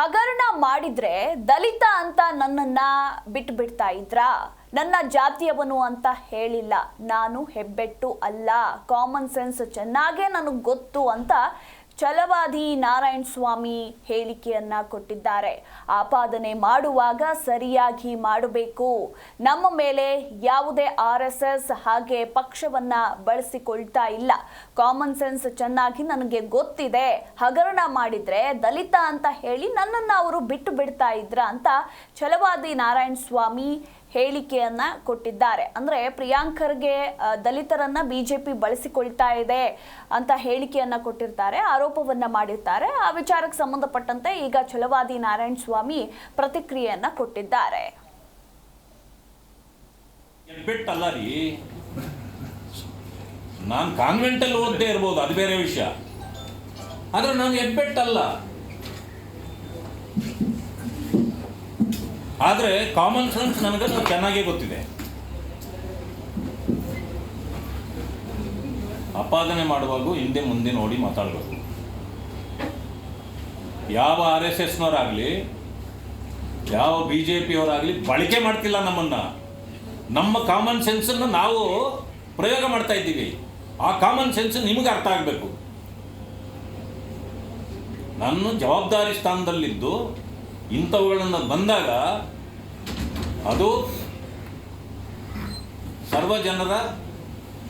ಹಗರಣ ಮಾಡಿದ್ರೆ ದಲಿತ ಅಂತ ನನ್ನನ್ನ ಬಿಟ್ಟು ಬಿಡ್ತಾ ಇದ್ರಾ? ನನ್ನ ಜಾತಿಯವನು ಅಂತ ಹೇಳಿಲ್ಲ. ನಾನು ಹೆಬ್ಬೆಟ್ಟು ಅಲ್ಲ. ಕಾಮನ್ ಸೆನ್ಸ್ ಚೆನ್ನಾಗೇ ನನಗೆ ಗೊತ್ತು ಅಂತ ಛಲವಾದಿ ನಾರಾಯಣ ಸ್ವಾಮಿ ಹೇಳಿಕೆಯನ್ನ ಕೊಟ್ಟಿದ್ದಾರೆ. ಆಪಾದನೆ ಮಾಡುವಾಗ ಸರಿಯಾಗಿ ಮಾಡಬೇಕು. ನಮ್ಮ ಮೇಲೆ ಯಾವುದೇ ಆರ್ ಎಸ್ ಎಸ್ ಹಾಗೆ ಪಕ್ಷವನ್ನ ಬಳಸಿಕೊಳ್ತಾ ಇಲ್ಲ. ಕಾಮನ್ ಸೆನ್ಸ್ ಚೆನ್ನಾಗಿ ನನಗೆ ಗೊತ್ತಿದೆ. ಹಗರಣ ಮಾಡಿದ್ರೆ ದಲಿತ ಅಂತ ಹೇಳಿ ನನ್ನನ್ನು ಅವರು ಬಿಟ್ಟು ಬಿಡ್ತಾ ಇದ್ರ ಅಂತ ಛಲವಾದಿ ನಾರಾಯಣ ಸ್ವಾಮಿ ಹೇಳಿಕೆಯನ್ನ ಕೊಟ್ಟಿದ್ದಾರೆ. ಅಂದ್ರೆ ಪ್ರಿಯಾಂಕರ್ಗೆ ದಲಿತರನ್ನ ಬಿಜೆಪಿ ಬಳಸಿಕೊಳ್ತಾ ಇದೆ ಅಂತ ಹೇಳಿಕೆಯನ್ನ ಕೊಟ್ಟಿರ್ತಾರೆ, ಆರೋಪವನ್ನ ಮಾಡಿರ್ತಾರೆ. ಆ ವಿಚಾರಕ್ಕೆ ಸಂಬಂಧಪಟ್ಟಂತೆ ಈಗ ಛಲವಾದಿ ನಾರಾಯಣ ಸ್ವಾಮಿ ಪ್ರತಿಕ್ರಿಯೆಯನ್ನ ಕೊಟ್ಟಿದ್ದಾರೆ. ನಾನು ಕಾನ್ವೆಂಟಲ್ಲಿ ಓದದೇ ಇರ್ಬೋದು, ಅದು ಬೇರೆ ವಿಷಯ. ಆದರೆ ನಾನು ಹೆಬ್ಬೆಟ್ಟಲ್ಲ ಆದ್ರೆ ಕಾಮನ್ ಸೆನ್ಸ್ ನನಗೆ ಚೆನ್ನಾಗೇ ಗೊತ್ತಿದೆ. ಆಪಾದನೆ ಮಾಡುವಾಗ ಹಿಂದೆ ಮುಂದೆ ನೋಡಿ ಮಾತಾಡಬೇಕು ಯಾವ ಆರ್ ಎಸ್ ಎಸ್ನವರಾಗಲಿ, ಯಾವ ಬಿ ಜೆ ಪಿಯವರಾಗಲಿ ಬಳಕೆ ಮಾಡ್ತಿಲ್ಲ ನಮ್ಮನ್ನ. ನಮ್ಮ ಕಾಮನ್ ಸೆನ್ಸನ್ನು ನಾವು ಪ್ರಯೋಗ ಮಾಡ್ತಾ ಇದ್ದೀವಿ. ಆ ಕಾಮನ್ ಸೆನ್ಸ್ ನಿಮಗೆ ಅರ್ಥ ಆಗಬೇಕು. ನಾನು ಜವಾಬ್ದಾರಿ ಸ್ಥಾನದಲ್ಲಿದ್ದು ಇಂಥವುಗಳನ್ನು ಬಂದಾಗ ಅದು ಸರ್ವ ಜನರ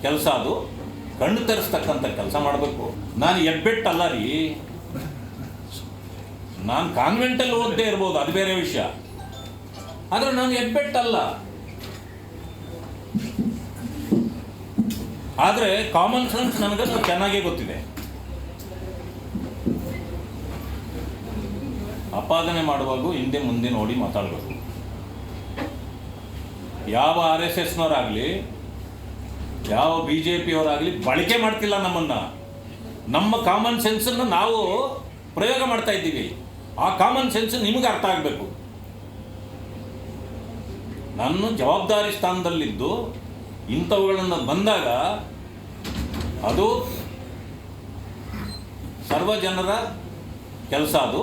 ಕೆಲಸ ಅದು. ಕಣ್ಣು ತರಿಸ್ತಕ್ಕಂಥ ಕೆಲಸ ಮಾಡಬೇಕು. ನಾನು ಎಬ್ಬೆಟ್ಟಲ್ಲ ರೀ. ನಾನು ಕಾನ್ವೆಂಟಲ್ಲಿ ಓದದೇ ಇರ್ಬೋದು, ಅದು ಬೇರೆ ವಿಷಯ. ಆದರೆ ನಾನು ಎಬ್ಬೆಟ್ಟಲ್ಲ ಆದರೆ ಕಾಮನ್ ಸೆನ್ಸ್ ನನಗೆ ಚೆನ್ನಾಗೇ ಗೊತ್ತಿದೆ. ಆಪಾದನೆ ಮಾಡುವಾಗ ಹಿಂದೆ ಮುಂದೆ ನೋಡಿ ಮಾತಾಡಬೇಕು ಯಾವ ಆರ್ ಎಸ್ ಎಸ್ನವರಾಗಲಿ, ಯಾವ ಬಿ ಜೆ ಪಿಯವರಾಗಲಿ ಬಳಕೆ ಮಾಡ್ತಿಲ್ಲ ನಮ್ಮನ್ನ. ನಮ್ಮ ಕಾಮನ್ ಸೆನ್ಸನ್ನು ನಾವು ಪ್ರಯೋಗ ಮಾಡ್ತಾ ಇದ್ದೀವಿ. ಆ ಕಾಮನ್ ಸೆನ್ಸ್ ನಿಮಗೆ ಅರ್ಥ ಆಗಬೇಕು. ನಾನು ಜವಾಬ್ದಾರಿ ಸ್ಥಾನದಲ್ಲಿದ್ದು ಇಂಥವುಗಳನ್ನು ಬಂದಾಗ ಅದು ಸರ್ವ ಜನರ ಕೆಲಸ ಅದು.